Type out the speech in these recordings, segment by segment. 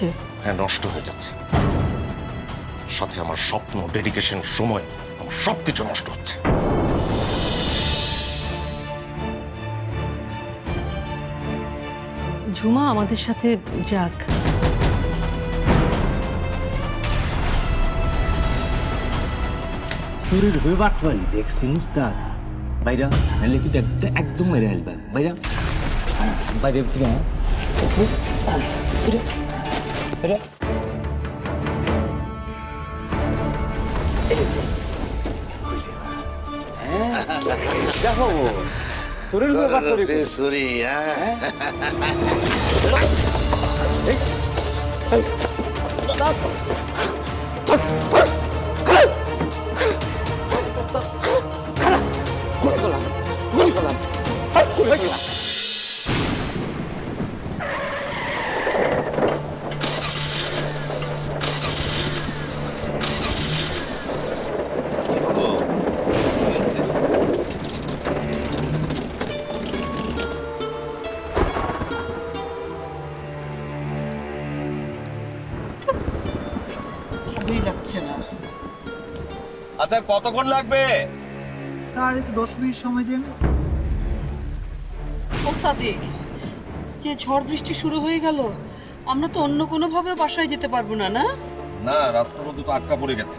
যাচ্ছে? হ্যাঁ নষ্ট হয়ে যাচ্ছে। সাথে আমার স্বপ্ন ডেডিকেশন সময় আমার সবকিছু নষ্ট হচ্ছে। ঝুমা আমাদের সাথে যাক। শরীর হয়ে বাটবারি দেখছি মুস্তাদ বাইরা নাহলে কিন্তু একদম একদম মেরে আলবা বাইরা। বাইরে কি বাইরা দেখো শরীর হয়ে বাটবারি সরি হ্যাঁ। আচ্ছা কতক্ষণ লাগবে? স্যার একটু দশ মিনিট সময় দিন। ও সাদিক যে ঝড় বৃষ্টি শুরু হয়ে গেল আমরা তো অন্য কোনো ভাবে বাসায় যেতে পারব না না? না রাস্তার মধ্যে তো আটকা পড়ে গেছে।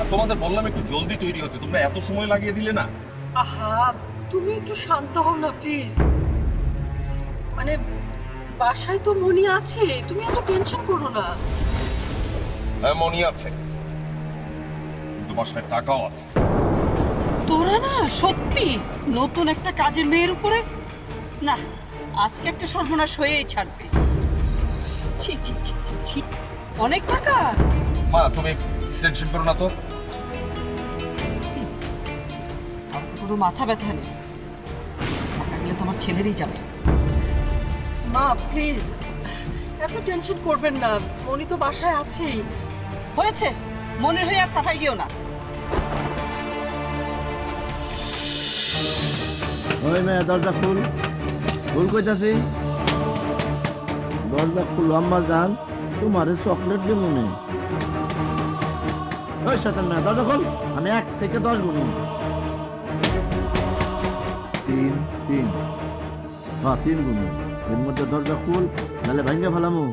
আর তোমাদের বললাম একটু জলদি তৈরি হতে তোমরা এত সময় লাগিয়ে দিলে না। আহা তুমি একটু শান্ত হও না প্লিজ। মানে বাসায় তো মনি আছে তুমি এত টেনশন করো না। হ্যাঁ মনি আছে। কিন্তু বাসায় টাকাও আছে। তোরা না সত্যি নতুন একটা কাজের মেয়ের উপরে? না আজকে একটা সর্বনাশ হয়েই ছাড়বে। ছি ছি ছি ছি ছি। অনেক টাকা? মা তুমি টেনশন করো না তো। আমার তো পুরো মাথা ব্যথা নেই। টাকা গেলে তোমার ছেলেরই যাবে। মা প্লিজ এত টেনশন করবেন না। মনি তো বাসায় আছেই। হয়েছে। মনের হয়ে আর সাফাই গিয়েও না। ওই মেয়ে, দরজা খুল। ভুল কইতাছি? দরজা খুল, আম্মা যান। তোমারে চকলেট দিব নে। ওই সাতান মেয়ে, দরজা খুল। আমি এক থেকে দশ গুনুন তিন তিন। হ্যাঁ তিন গুনুন এর মধ্যে দরজা খুল নাহলে ভাঙ্গে ফেলামু।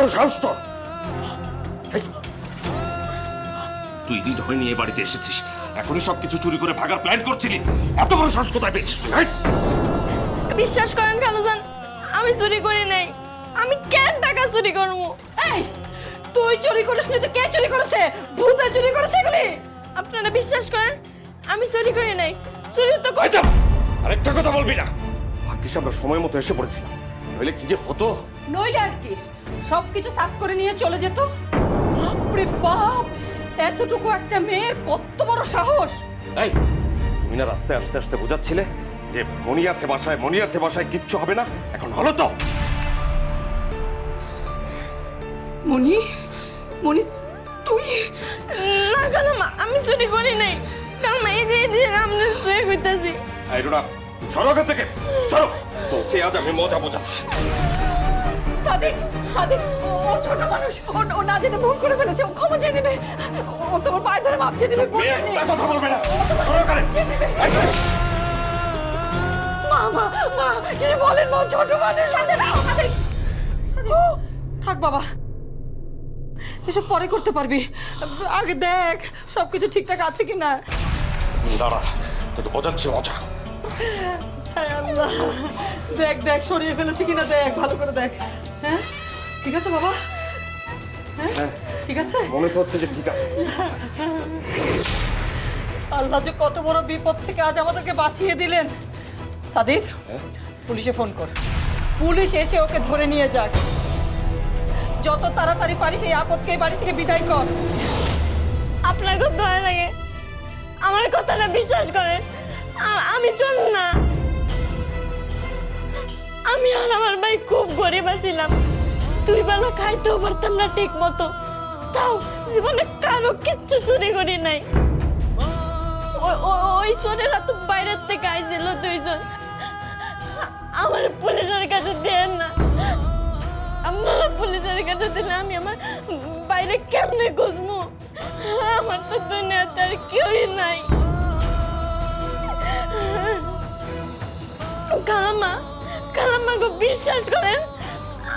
বড় সাহস তোর। তুই দিন হয়ে নিয়ে বাড়িতে এসেছিস। এখনই সবকিছু চুরি করে ভাগার প্ল্যান করছিলি। এত বড় সাহস কোথায় পেয়েছিস তুই বিশ্বাস করেন খালুজান আমি চুরি করি নাই। আমি কেন টাকা চুরি করব? এই তুই চুরি করিস নি তো কে চুরি করেছে? ভূতে চুরি করেছে এগুলি? আপনারা বিশ্বাস করেন আমি চুরি করি নাই। চুরি তো কর- আরেকটা কথা বলবি না। ভাগ্যিস আমরা সময় মতো এসে পড়েছিলাম। নইলে কি যে হতো? নইলে আর কি? সবকিছু সাফ করে নিয়ে চলে যেত? বাপরে বাপ! এতটুকু একটা মেয়ের কত বড় সাহস? এই তুমি না রাস্তায় আসতে আসতে বোঝাচ্ছিলে যে মনি আছে বাসায় মনি আছে বাসায় কিচ্ছু হবে না? এখন হলো তো। মনি মনি তুই না খালাম আমি চুরি করি নাই। এই যে যে আমরা চুরি করতেছি। সরো থেকে সরো। তোকে আজ আমি মজা বোঝাচ্ছি। সাদিক সাদিক ও ছোট মানুষ ও না জেনে ভুল করে ফেলেছে ও ক্ষমা চেয়ে নেবে। ও তোমার পায়ে ধরে মাপ চেয়ে নেবে একটা কথা বলবে না। সরো ওখানে। এই, মা মা মা কি বলেন মা ছোট মানুষ সাদিক সাদিক সাদিক থাক বাবা। এসব পরে করতে পারবি। আগে দেখ সবকিছু ঠিকঠাক আছে কিনা। দাঁড়া তোকে বোঝাচ্ছি মজা। হায় আল্লাহ। দেখ দেখ সরিয়ে ফেলেছি কিনা দেখ ভালো করে দেখ। হ্যাঁ? ঠিক আছে বাবা? হ্যাঁ? ঠিক আছে? মনে তো যে ঠিক আছে। আল্লাহ যে কত বড় বিপদ থেকে আজ আমাদেরকে বাঁচিয়ে দিলেন। সাদিক পুলিশে ফোন কর। পুলিশ এসে ওকে ধরে নিয়ে যাক। যত তাড়াতাড়ি পারিস এই আপদকে বাড়ি থেকে বিদায় কর। আপনার খুব ভয় লাগে। আমার কথাটা বিশ্বাস করেন। আমি চল না। আমি আর আমার ভাই খুব গরিব আছিলাম। দুই বেলা খাইতেও পারতাম না ঠিক মতো তাও জীবনে কারও কিচ্ছু চুরি করি নাই। ওই চোরেরা তো বাইরের থেকে আইছিল দুইজন। আমার পুলিশের কাছে দেন না। আপনারা পুলিশের কাছে দিলে আমি আমার বাইরে কেমনে খুঁজবো? আমার তো দুনিয়াতে আর কেউই নাই। কালাম্মা গো বিশ্বাস করেন?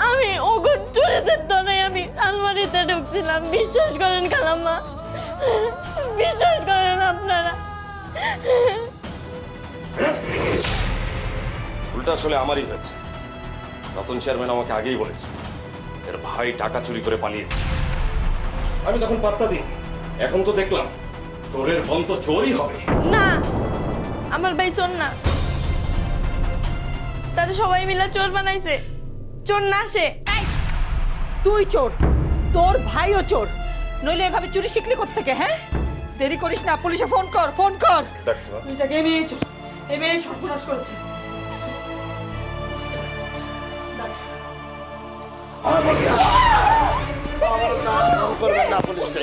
আমি ওগো চুরিদের দনে আমি আলমারিতে ঢুকছিলাম। বিশ্বাস করেন কালাম্মা বিশ্বাস করেন আপনারা? উল্টা আসলে আমারই হয়েছে। রতন চেয়ারম্যান আমাকে আগেই বলেছে। এর ভাই টাকা চুরি করে পালিয়েছে। আমি তখন পাত্তা দিই এখন তো দেখলাম চোরের বন তো চোরই হবে। না আমার ভাই চোর না। তারা সবাই মিলে চোর বানাইছে। চোর না সে তুই চোর। তোর ভাইও চোর। নইলে এভাবে চুরি শিখলি থেকে হ্যাঁ? দেরি করিস না পুলিশে ফোন কর ফোন কর। এটাকে এমএ চোর এমএ সর্বনাশ করেছে করবেন না পুলিশকে।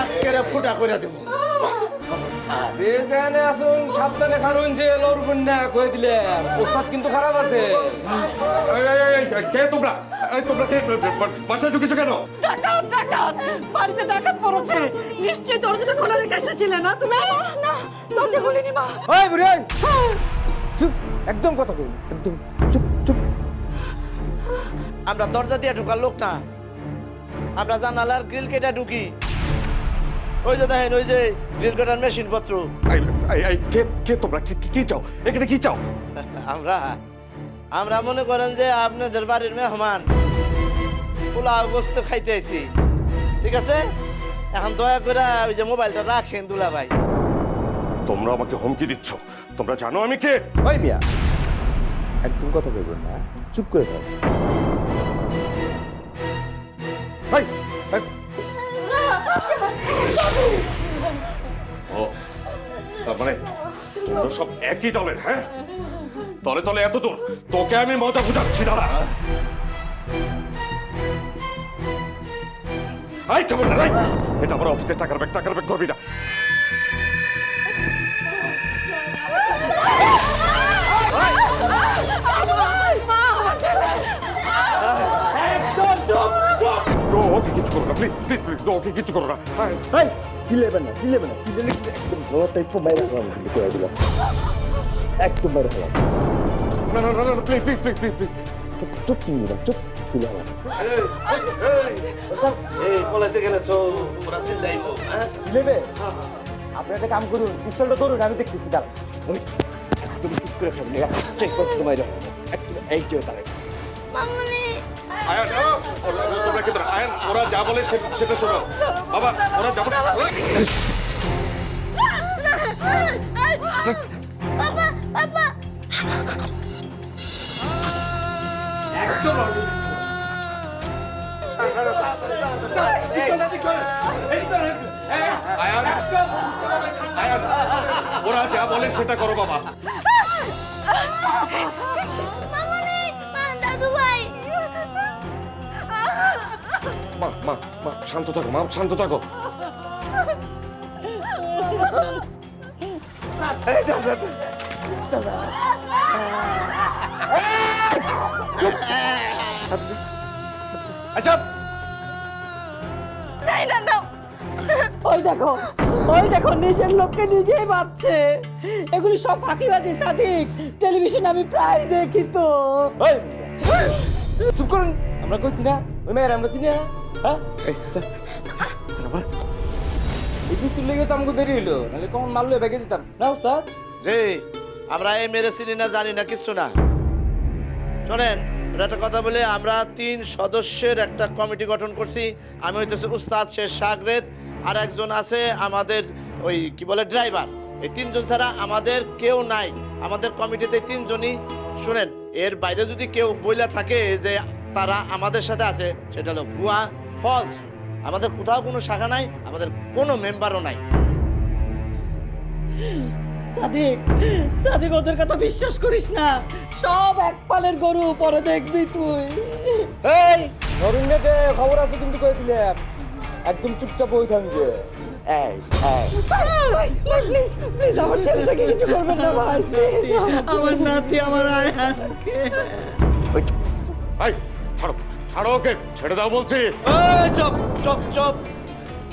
একেবারে ফুটা করে দেবো। যে যেখানে আসুন সাবধানে খারুন যে লড়বেন না কয়ে দিলে। ওস্তাদ কিন্তু খারাপ আছে। কে তোমরা? এই তোমরা কে? বাসায় ঢুকেছো কেন? ডাকাত ডাকাত! বাড়িতে ডাকাত পড়েছে। নিশ্চয়ই দরজাটা খোলা রেখে এসেছিলে না তুমি? না না দরজা খুলিনি মা। ওই বুড়ি চুপ একদম কথা কই একদম চুপ চুপ। আমরা দরজা দিয়ে ঢোকার লোক না। আমরা জানালার গ্রিল কেটে ঢুকি। ওই যে দেখেন ওই যে গ্রিল কাটার মেশিন পত্র কে কে তোমরা? কি চাও? এখানে কি চাও? আমরা আমরা মনে করেন যে আপনাদের বাড়ির মেহমান পোলাও গোস্ত খাইতে আইছি। ঠিক আছে? এখন দয়া করে ওই যে মোবাইলটা রাখেন দুলা ভাই তোমরা আমাকে হুমকি দিচ্ছ। তোমরা জানো আমি কে? ওই মিয়া। একদম কথা কইবেন না চুপ করে থাক। এই। ও, তার মানে তোমরা সব একই দলের হ্যাঁ? তলে তলে এত দূর, তোকে আমি মজা বুঝাচ্ছি দাঁড়া আই কেমন? এটা আমার অফিসের টাকার ব্যাগ টাকার ব্যাগ করবি না। ওকে কিছু করো না প্লিজ প্লিজ প্লিজ ওকে কিছু করো না। এই চিলেবেন না চিলেবেন না চিলেলে একদম জোরটা একটু বাইরে ফেলাম করে দিলাম একদম বাইরে ফেলাম না না না please please please please please চুপ চুপ তুমি না চুপ আমার এই বলাইতে গেলে তো ওরা চিল্লাইবো হ্যাঁ? চিলেবে আপনি একটা কাম করুন পিস্তলটা ধরুন আমি দেখতেছি একদম চুপ করে চেক করতে বাইরে একদম এই যে তারা মামনি আয়ান তোমরা কিন্তু আয়ান ওরা যা বলে সেটা শোনো। বাবা ওরা যা বলে ওরা যা বলে সেটা করো বাবা। মা মা শান্ত থাকো মা শান্ত থাকো। আচ্ছা চাই না দাও ওই দেখো ওই দেখো নিজের লোককে নিজেই এগুলি সব ফাঁকিবাজি সাদিক। টেলিভিশন আমি প্রায় দেখি তো। ওই চুপ করুন। আমরা কইছি না। ওই মেয়ের আমরা চিনি না। হ্যাঁ? এই লেগে তো আমাকে দেরি হইল নাহলে কখন মারলো ব্যাগে যেতাম। না ওস্তাদ? যে আমরা এই মেরে চিনি না জানি না কিচ্ছু না। শোনেন একটা কথা বলে আমরা তিন সদস্যের একটা কমিটি গঠন করছি। আমি হইতেছে উস্তাদ সাগরেদ আর একজন আছে আমাদের ওই কি বলে ড্রাইভার। এই তিনজন ছাড়া আমাদের কেউ নাই। আমাদের কমিটিতে তিনজনই। শুনেন এর বাইরে যদি কেউ বইলা থাকে যে তারা আমাদের সাথে আছে সেটা হলো ভুয়া ফলস আমাদের কোথাও কোনো শাখা নাই আমাদের কোনো মেম্বারও নাই। সাদিক সাদিক ওদের কথা বিশ্বাস করিস না। সব এক পালের গরু পরে দেখবি তুই। এই নরুন্যাতে খবর আছে কিন্তু কয়ে দিলে? একদম চুপচাপ বই থাকবে এই এই। প্লিজ প্লিজ আমার ছেলেটাকে কিছু করবেন না ভাই আমার ছাড়ো। ছাড়ো ওকে ছেড়ে দাও বলছি। এই চুপ চুপ চুপ।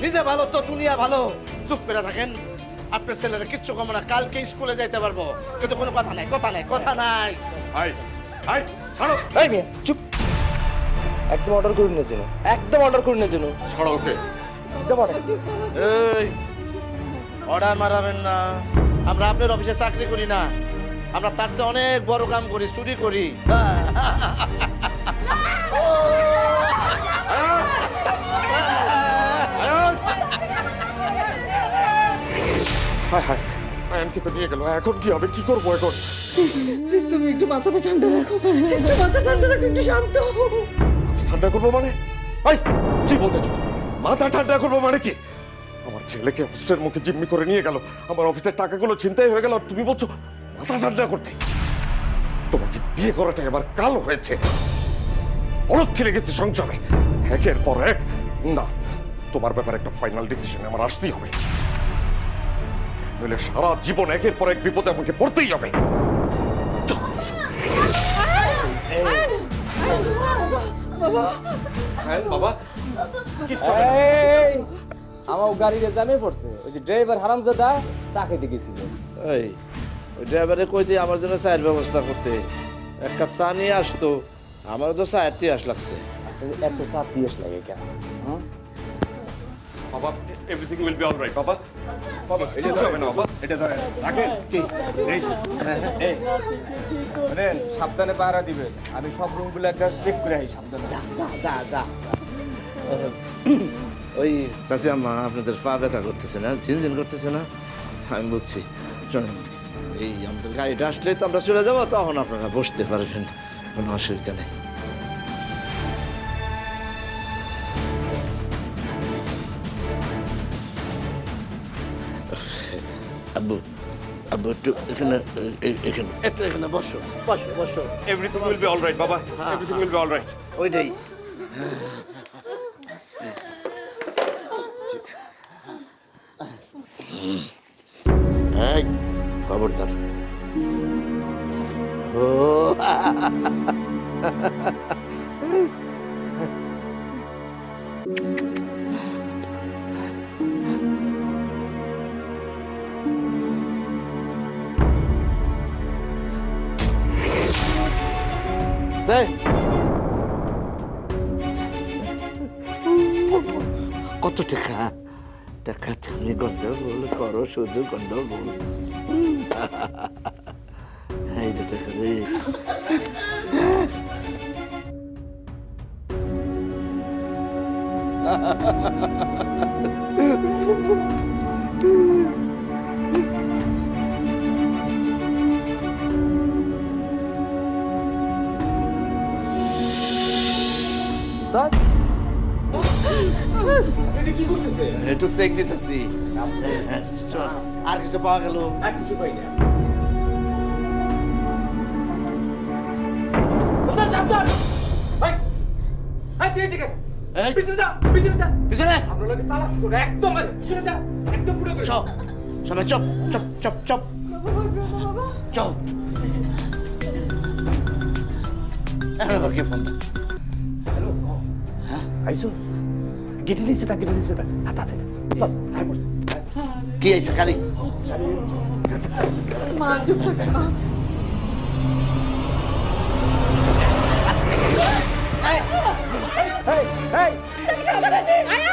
নিজে ভালো তো দুনিয়া ভালো। চুপ করে থাকেন। আপনার ছেলেরা কিচ্ছু কম না কালকে স্কুলে যাইতে পারব। কিন্তু কোনো কথা নাই কথা নাই কথা নাই। আই ছাড়ো। এই মেয়ে চুপ। একদম অর্ডার করে নিয়েছিল একদম অর্ডার করে নিয়েছিল ছাড়ো ওকে। একদম অর্ডার এই অর্ডার মারাবেন না। আমরা আপনার অফিসে চাকরি করি না। আমরা তার চেয়ে অনেক বড় কাম করি চুরি করি। হায় হায় আয়ানকে তো নিয়ে গেল। এখন কি হবে? কি করব এখন? প্লিজ তুমি একটু মাথাটা ঠান্ডা রাখো। একটু মাথা ঠান্ডা রাখো একটু শান্ত ঠান্ডা করব মানে? কি মাথা ঠান্ডা করব মানে কি? আমার ছেলেকে হোস্টেল মুখে জিম্মি করে নিয়ে গেল। আমার অফিসের টাকাগুলো ছিনতাই হয়ে গেল। আর তুমি বলছো মাথা ঠান্ডা করতে। তোমাকে বিয়ে করাটা এবার কাল হয়েছে। খেলে গেছে সংসারে একের পর এক না তোমার ব্যাপারে একটা ফাইনাল ডিসিশন আমার আসতেই হবে। নইলে সারা জীবন একের পর এক বিপদে আমাকে পড়তেই হবে। হ্যাঁ বাবা। আমার গাড়িতে জামে পড়ছে। ওই যে ড্রাইভার হারামজাদা এই ওই ড্রাইভারে কই দিয়ে আমার জন্য চায়ের ব্যবস্থা করতে? এক কাপ চা নিয়ে আসতো। আমারও তো চায়ের তিয়াস লাগছে। এত চা দিয়েস লাগে কেন? হ্যাঁ? বাবা এভরিথিং উইল বি অলরাইট বাবা। বাবা কিচ্ছু হবে না বাবা। এটা ধরেন রাখেন এই যে, এই, শোনেন, সাবধানে পাহারা দিবেন আমি সব রুমগুলো একটা চেক করে আই সাবধানে। যা যা যা ওই চাষি আম্মা আপনাদের পা ব্যথা করতেছে না? ঝিনঝিন করতেছে না? আমি বুঝছি। শোনেন এই আমাদের গাড়িটা আসলে তো আমরা চলে যাব তখন আপনারা বসতে পারবেন। কোনো অসুবিধা নেই আব্বু আব্বু একটু এখানে এ- এখানে একটু এখানে বসো বসো বসো এভরিথিং উইল বি অলরাইট বাবা এভরিথিং উইল বি অলরাইট ওইটাই এই খবরদার ও এই, কত টাকা? টাকা তুমি গন্ডগোল করো শুধু গন্ডগোল। একটু চেক দিতেছি চল, আর কিছু পাওয়া গেল আর কিছু পাই না সাবধান ভাই ভাই দিয়ে যে এই, পিছনে যা পিছনে যা পিছনে আপনার লাগে সালা করে একদম আরে পিছনে যা একদম পুরো করে। চপ সবাই চপ চপ চপ চপ। চপ। এখন আবার কে ফোন দাও? হ্যালো আইসো। গেটে নিচে থাক গেটে নিচে থাক হাত হাতে চল পড়ছে কি আইসা কালি? মা চুপ থাক মা এই এই আয়ান আয়ান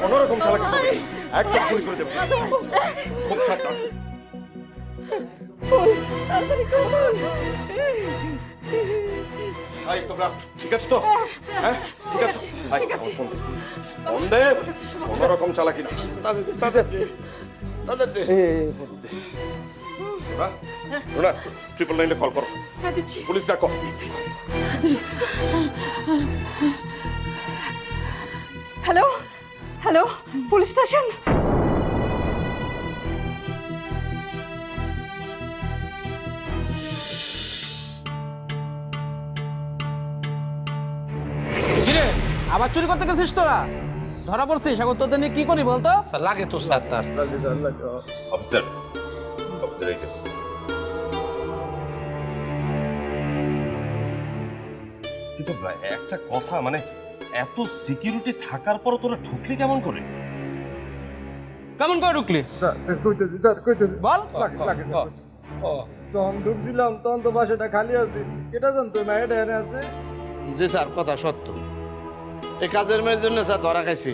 কোনোরকম চালাকি একদম গুলি করে দেবো। খুব সাবধান। এই তোমরা ঠিক আছে তো? হ্যাঁ ঠিক আছে? ঠিক আছে ফোন দে। কোনোরকম চালাকি। না তাদের তাদের দে তাদের দে। রুনা রুনা ট্রিপল নাইনে কল করো। হ্যাঁ পুলিশ ডাকো। হ্যালো হ্যালো পুলিশ স্টেশন আবার চুরি করতে গেছিস তোরা? ধরা পড়ছিস এখন তোদের নিয়ে কি করি বলতো? স্যার লাগে তো স্যার তার। অফিসার অফিসার এই কিন্তু ভাই, একটা কথা মানে এত সিকিউরিটি থাকার পর তোরা ঢুকলি কেমন করে? কেমন করে ঢুকলি? স্যার বল। যখন ঢুকছিলাম তখন তো বাসাটা খালি আছে। এটা জানতো না এটা এনে আছে। জি স্যার কথা সত্য। এই কাজের মেয়ের জন্য স্যার ধরা খাইছি।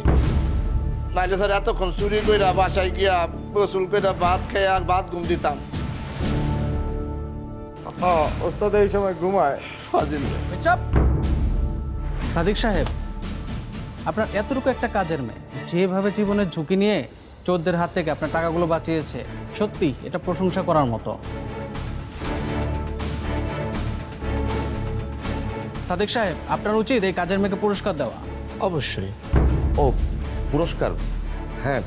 নাইলে স্যার এতক্ষণ চুরি কইরা বাসায় গিয়া গোসল কইরা ভাত খাইয়া ভাত ঘুম দিতাম। হ্যাঁ ওস্তাদ এই সময় ঘুমায়। ফাজিল। চাপ। সাদিক সাহেব আপনার এতটুকু একটা কাজের মেয়ে যেভাবে জীবনের ঝুঁকি নিয়ে চোরদের হাত থেকে আপনার টাকাগুলো বাঁচিয়েছে সত্যি এটা প্রশংসা করার মতো। সাদিক সাহেব আপনার উচিত এই কাজের মেয়েকে পুরস্কার দেওয়া। অবশ্যই। ও পুরস্কার? হ্যাঁ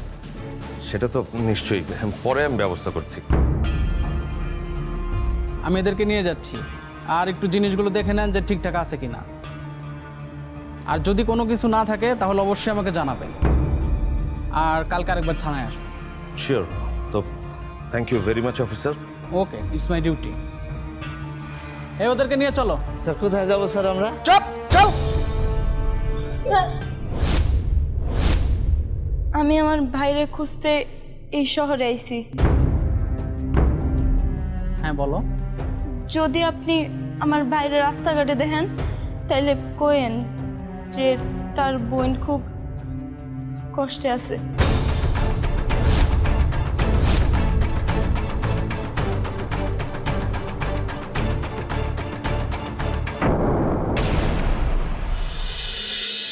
সেটা তো নিশ্চয়ই। হ্যাঁ, পরে আমি ব্যবস্থা করছি। আমি এদেরকে নিয়ে যাচ্ছি। আর একটু জিনিসগুলো দেখে নেন যে ঠিকঠাক আছে কিনা। আর যদি কোনো কিছু না থাকে তাহলে অবশ্যই আমাকে জানাবেন। আর কালকে আরেকবার থানায় আসবেন শিওর তো thank you very much officer okay it's my duty এই ওদেরকে নিয়ে চলো। স্যার কোথায় যাব স্যার আমরা? চপ চল। স্যার আমি আমার ভাইরে খুঁজতে এই শহরে আইছি। হ্যাঁ বলো। যদি আপনি আমার ভাইরে রাস্তাঘাটে দেখেন তাহলে কোয়েন যে তার বোন খুব কষ্টে আছে।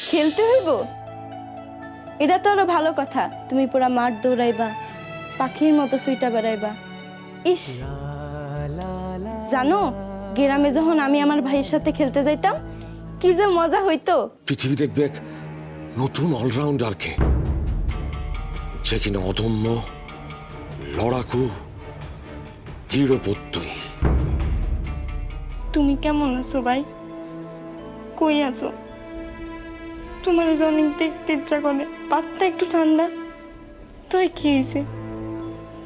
খেলতে হইব? এটা তো আরও ভালো কথা। তুমি পুরা মাঠ দৌড়াইবা, পাখির মতো সুইটা বেড়াইবা। ইস! জানো, গ্রামে যখন আমি আমার ভাইয়ের সাথে খেলতে যাইতাম কি যে মজা হইতো। পৃথিবী দেখবে এক নতুন অলরাউন্ডারকে যে কিনা অদম্য লড়াকু দৃঢ়প্রত্যয়ী তুমি কেমন আছো ভাই? কই আছো? তোমার যে অনেক দেখতে ইচ্ছা করে পাতটা একটু ঠান্ডা। তাই কি হয়েছে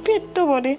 পেট তো পরে